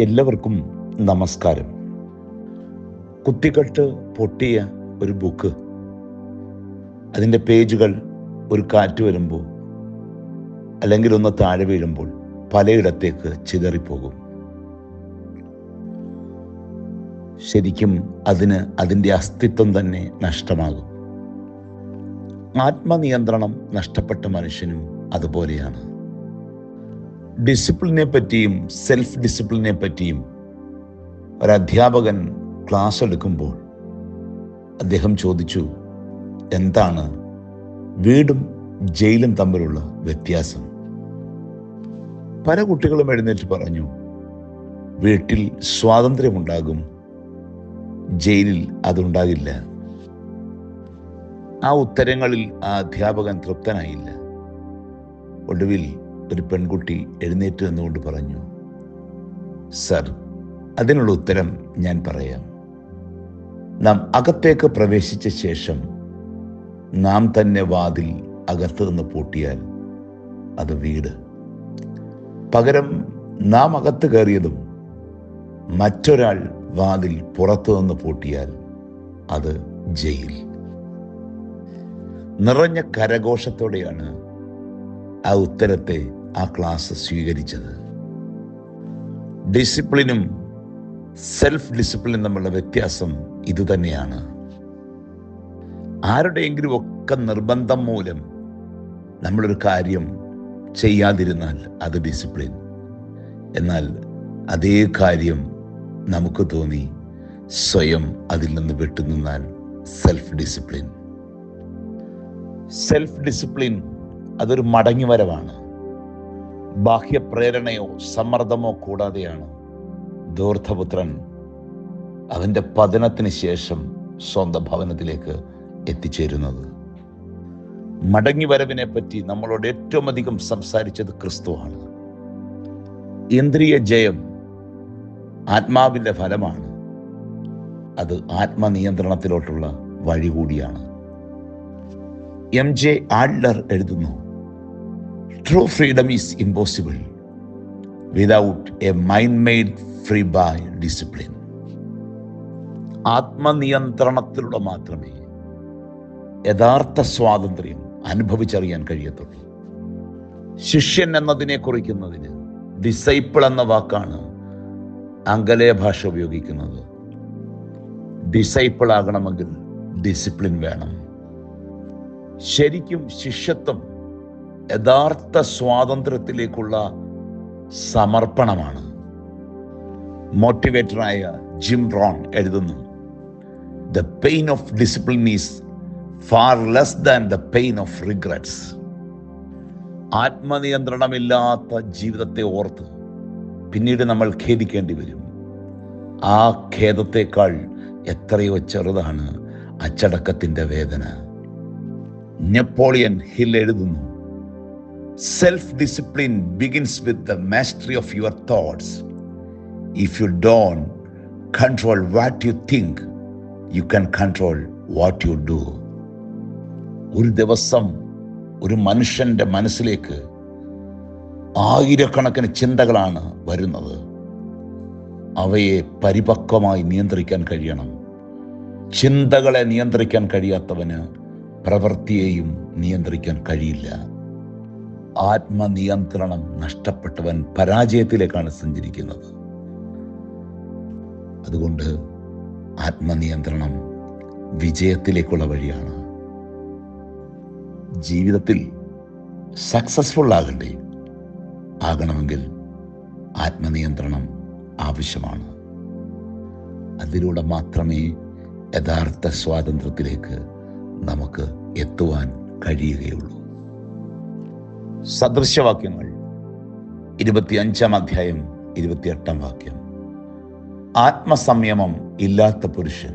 എല്ലാവർക്കും നമസ്കാരം. കുത്തിക്കെട്ട് പൊട്ടിയ ഒരു ബുക്ക് അതിന്റെ പേജുകൾ ഒരു കാറ്റ് വരുമ്പോൾ അല്ലെങ്കിൽ ഒന്ന് താഴെ വീഴുമ്പോൾ പലയിടത്തേക്ക് ചിതറിപ്പോകും. ശരിക്കും അതിന് അതിന്റെ അസ്തിത്വം തന്നെ നഷ്ടമാകും. ആത്മനിയന്ത്രണം നഷ്ടപ്പെട്ട മനുഷ്യനും അതുപോലെയാണ്. ഡിസിപ്ലിനെ പറ്റിയും സെൽഫ് ഡിസിപ്ലിനെ പറ്റിയും ഒരധ്യാപകൻ ക്ലാസ് എടുക്കുമ്പോൾ അദ്ദേഹം ചോദിച്ചു എന്താണ് വീടും ജയിലും തമ്മിലുള്ള വ്യത്യാസം? പല കുട്ടികളും എഴുന്നേറ്റ് പറഞ്ഞു വീട്ടിൽ സ്വാതന്ത്ര്യമുണ്ടാകും ജയിലിൽ അതുണ്ടാകില്ല. ആ ഉത്തരങ്ങളിൽ ആ അധ്യാപകൻ തൃപ്തനായില്ല. ഒടുവിൽ ഒരു പെൺകുട്ടി എഴുന്നേറ്റ് നിന്നുകൊണ്ട് പറഞ്ഞു സർ അതിനുള്ള ഉത്തരം ഞാൻ പറയാം. നാം അകത്തേക്ക് പ്രവേശിച്ച ശേഷം നാം തന്നെ വാതിൽ അകത്ത് നിന്ന് പൂട്ടിയാൽ അത് വീട്. പകരം നാം അകത്ത് കയറിയതും മറ്റൊരാൾ വാതിൽ പുറത്തു നിന്ന് പൂട്ടിയാൽ അത് ജയിൽ. നിറഞ്ഞ കരഘോഷത്തോടെയാണ് ആ ഉത്തരത്തെ ആ ക്ലാസ് സ്വീകരിച്ചത്. ഡിസിപ്ലിനും സെൽഫ് ഡിസിപ്ലിനും തമ്മിലുള്ള വ്യത്യാസം ഇതുതന്നെയാണ് ആരുടെയെങ്കിലും ഒക്കെ നിർബന്ധം മൂലം നമ്മളൊരു കാര്യം ചെയ്യാതിരുന്നാൽ അത് ഡിസിപ്ലിൻ. എന്നാൽ അതേ കാര്യം നമുക്ക് തോന്നി സ്വയം അതിൽ നിന്ന് വിട്ടുനിന്നാൽ സെൽഫ് ഡിസിപ്ലിൻ സെൽഫ് ഡിസിപ്ലിൻ അതൊരു മടങ്ങിവരവാണ്. ബാഹ്യപ്രേരണയോ സമ്മർദ്ദമോ കൂടാതെയാണ് ദൂർധപുത്രൻ അവന്റെ പതനത്തിന് ശേഷം സ്വന്തം ഭവനത്തിലേക്ക് എത്തിച്ചേരുന്നത്. മടങ്ങിവരവിനെ പറ്റി നമ്മളോട് ഏറ്റവും അധികം സംസാരിച്ചത് ക്രിസ്തുവാണ്. ഇന്ദ്രിയ ജയം ആത്മാവിന്റെ ഫലമാണ്. അത് ആത്മനിയന്ത്രണത്തിലോട്ടുള്ള വഴി കൂടിയാണ് എം ജെ ആഡ്ലർ എഴുതുന്നു true freedom is impossible without a mind made free by discipline ആത്മനിയന്ത്രണത്തിലൂടെ മാത്രമേ യഥാർത്ഥ സ്വാതന്ത്ര്യം അനുഭവിച്ചറിയാൻ കഴിയത്തുള്ളൂ. ശിഷ്യൻ എന്നതിനെ കുറിക്കുന്നതിന് ഡിസൈപ്പിൾ എന്ന വാക്കാണ് ആംഗലേയ ഭാഷ ഉപയോഗിക്കുന്നത്. ഡിസൈപ്പിൾ ആകണമെങ്കിൽ ഡിസിപ്ലിൻ വേണം. ശരിക്കും ശിഷ്യത്വം യഥാർത്ഥ സ്വാതന്ത്ര്യത്തിലേക്കുള്ള സമർപ്പണമാണ്. മോട്ടിവേറ്ററായ ജിം റോൺ എഴുതുന്നു the pain of discipline is far less than the pain of regrets ആത്മനിയന്ത്രണമില്ലാത്ത ജീവിതത്തെ ഓർത്ത് പിന്നീട് നമ്മൾ ഖേദിക്കേണ്ടി വരും. ആ ഖേദത്തെക്കാൾ എത്രയോ ചെറുതാണ് അച്ചടക്കത്തിന്റെ വേദന. നെപ്പോളിയൻ ഹിൽ എഴുതുന്നു self discipline begins with the mastery of your thoughts if you don't control what you think you can control what you do ഒരു ദിവസം ഒരു മനുഷ്യന്റെ മനസ്സിലേക്ക് ആയിരക്കണക്കിന് ചിന്തകളാണ് വരുന്നത്. അവയെ പരിപക്വമായി നിയന്ത്രിക്കാൻ കഴിയണം. ചിന്തകളെ നിയന്ത്രിക്കാൻ കഴിയാത്തവന് പ്രവൃത്തിയെയും നിയന്ത്രിക്കാൻ കഴിയില്ല. ആത്മനിയന്ത്രണം നഷ്ടപ്പെട്ടവൻ പരാജയത്തിലേക്കാണ് സഞ്ചരിക്കുന്നത്. അതുകൊണ്ട് ആത്മനിയന്ത്രണം വിജയത്തിലേക്കുള്ള വഴിയാണ്. ജീവിതത്തിൽ സക്സസ്ഫുൾ ആകണ്ടേ ആകണമെങ്കിൽ ആത്മനിയന്ത്രണം ആവശ്യമാണ്. അതിലൂടെ മാത്രമേ യഥാർത്ഥ സ്വാതന്ത്ര്യത്തിലേക്ക് നമുക്ക് എത്തുവാൻ കഴിയുകയുള്ളൂ. സദൃശവാക്യങ്ങൾ. ഇരുപത്തിയഞ്ചാം അധ്യായം ഇരുപത്തിയെട്ടാം വാക്യം. ആത്മസംയമം ഇല്ലാത്ത പുരുഷൻ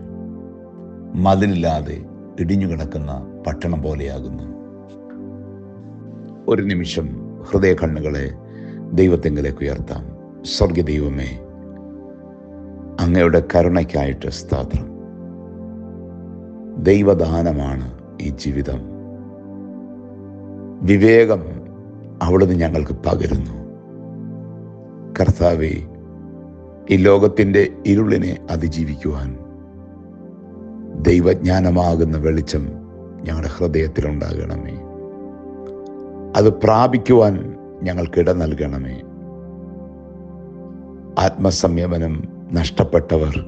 മതിലില്ലാതെ ഇടിഞ്ഞുകിടക്കുന്ന പട്ടണം പോലെയാകുന്നു. ഒരു നിമിഷം ഹൃദയ കണ്ണുകളെ ദൈവത്തെങ്കിലേക്ക് ഉയർത്താം. സ്വർഗ ദൈവമേ അങ്ങയുടെ കരുണയ്ക്കായിട്ട് സ്തോത്രം. ദൈവദാനമാണ് ഈ ജീവിതം. വിവേകം അവിടുന്ന് ഞങ്ങൾക്ക് പകരുന്നു. കർത്താവെ ഈ ലോകത്തിന്റെ ഇരുളിനെ അതിജീവിക്കുവാൻ ദൈവജ്ഞാനമാകുന്ന വെളിച്ചം ഞങ്ങളുടെ ഹൃദയത്തിലുണ്ടാകണമേ. അത് പ്രാപിക്കുവാൻ ഞങ്ങൾക്കിട നൽകണമേ. ആത്മസംയമനം നഷ്ടപ്പെട്ടവർ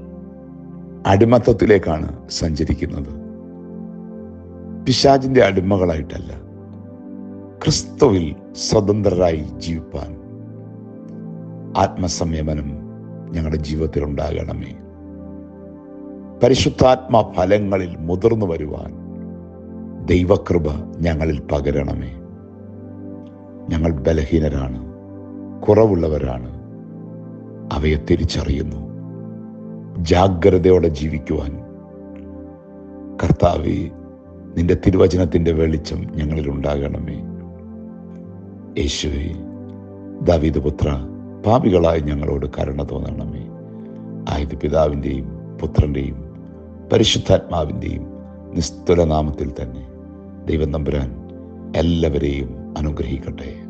അടിമത്തത്തിലേക്കാണ് സഞ്ചരിക്കുന്നത്. പിശാചിന്റെ അടിമകളായിട്ടല്ല. ക്രിസ്തുവിൽ സ്വതന്ത്രരായി ജീവിപ്പാൻ ആത്മസംയമനം ഞങ്ങളുടെ ജീവിതത്തിൽ ഉണ്ടാകണമേ. പരിശുദ്ധാത്മ ഫലങ്ങളിൽ മുതിർന്നു വരുവാൻ ദൈവകൃപ ഞങ്ങളിൽ പകരണമേ. ഞങ്ങൾ ബലഹീനരാണ് കുറവുള്ളവരാണ്. അവയെ തിരിച്ചറിയുന്നു. ജാഗ്രതയോടെ ജീവിക്കുവാൻ. കർത്താവെ നിന്റെ തിരുവചനത്തിന്റെ വെളിച്ചം ഞങ്ങളിൽ ഉണ്ടാകണമേ. യേശുവെ ദാവീദ് പുത്ര പാപികളായി ഞങ്ങളോട് കരുണ തോന്നണമേ. ആയത് പിതാവിന്റെയും പുത്രന്റെയും പരിശുദ്ധാത്മാവിന്റെയും നിസ്തുലനാമത്തിൽ തന്നെ ദൈവം നമ്പുരാൻ എല്ലാവരെയും അനുഗ്രഹിക്കട്ടെ.